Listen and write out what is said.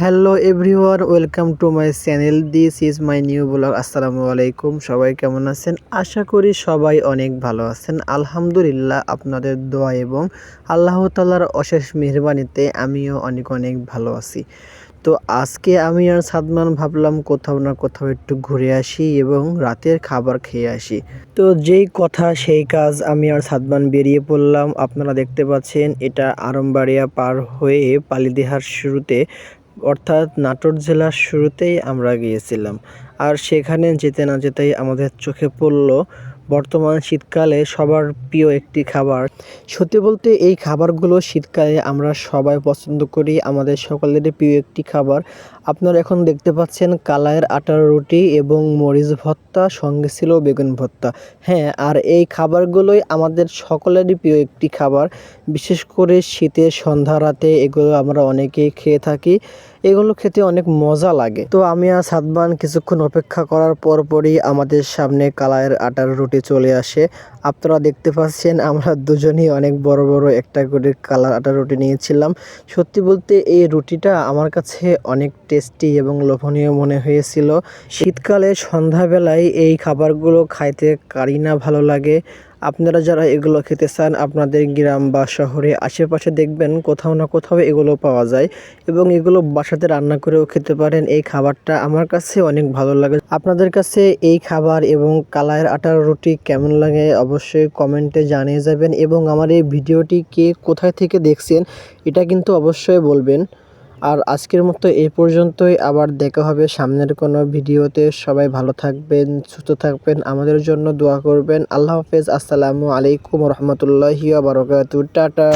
Hello everyone, welcome to my channel. This is my new blog. আসসালামু আলাইকুম। সবাই কেমন আছেন? আশা করি সবাই অনেক ভালো আছেন। আলহামদুলিল্লাহ আপনাদের দোয়া এবং আল্লাহ তালার অশেষ মেহরবানিতে আমিও অনেক অনেক ভালো আছি। তো আজকে আমি আর সাদমান ভাবলাম কোথাও না কোথাও একটু ঘুরে আসি এবং রাতের খাবার খেয়ে আসি। তো যেই কথা সেই কাজ আমি আর সাদমান বেরিয়ে পড়লাম। আপনারা দেখতে পাচ্ছেন, এটা আরমবাড়িয়া পার হয়ে পালিদিহার শুরুতে অর্থাৎ নাটোর জেলার শুরুতেই আমরা গিয়েছিলাম। আর সেখানে যেতে না যেতেই আমাদের চোখে পড়ল বর্তমান শীতকালে সবার প্রিয় একটি খাবার। সত্যি বলতে এই খাবারগুলো শীতকালে আমরা সবাই পছন্দ করি, আমাদের সকলেরই প্রিয় একটি খাবার। আপনারা এখন দেখতে পাচ্ছেন কালায়ের আটার রুটি এবং মরিচ ভর্তা, সঙ্গে ছিল বেগুন ভর্তা। হ্যাঁ আর এই খাবারগুলোই আমাদের সকলেরই প্রিয় একটি খাবার। বিশেষ করে শীতের সন্ধ্যা রাতে এগুলো আমরা অনেকেই খেয়ে থাকি। এগুলো খেতে অনেক মজা লাগে। তো আমি আর সাদমান কিছুক্ষণ অপেক্ষা করার পরপরই আমাদের সামনে কালায়ের আটার রুটি চলে আসে। আপনারা দেখতে পাচ্ছেন আমরা দুজনই অনেক বড় বড় একটা করে কালার আটার রুটি নিয়েছিলাম। সত্যি বলতে এই রুটিটা আমার কাছে অনেক টেস্টি এবং লোভনীয় মনে হয়েছিল। শীতকালে সন্ধ্যাবেলায় এই খাবারগুলো খাইতে কারি না ভালো লাগে। আপনারা যারা এগুলো খেতে চান, আপনাদের গ্রাম বা শহরে আশেপাশে দেখবেন কোথাও না কোথাও এগুলো পাওয়া যায় এবং এগুলো বাসাতে রান্না করেও খেতে পারেন। এই খাবারটা আমার কাছে অনেক ভালো লাগে। আপনাদের কাছে এই খাবার এবং কালায়ের আটার রুটি কেমন লাগে অবশ্যই কমেন্টে জানিয়ে যাবেন এবং আমার এই ভিডিওটি কে কোথায় থেকে দেখছেন, এটা কিন্তু অবশ্যই বলবেন। আর আজকের মতো এই পর্যন্তই। আবার দেখা হবে সামনের কোনো ভিডিওতে। সবাই ভালো থাকবেন, সুস্থ থাকবেন, আমাদের জন্য দোয়া করবেন। আল্লাহ হাফেজ। আসসালামু আলাইকুম রহমতুল্লাহি বারকাতু টাটা।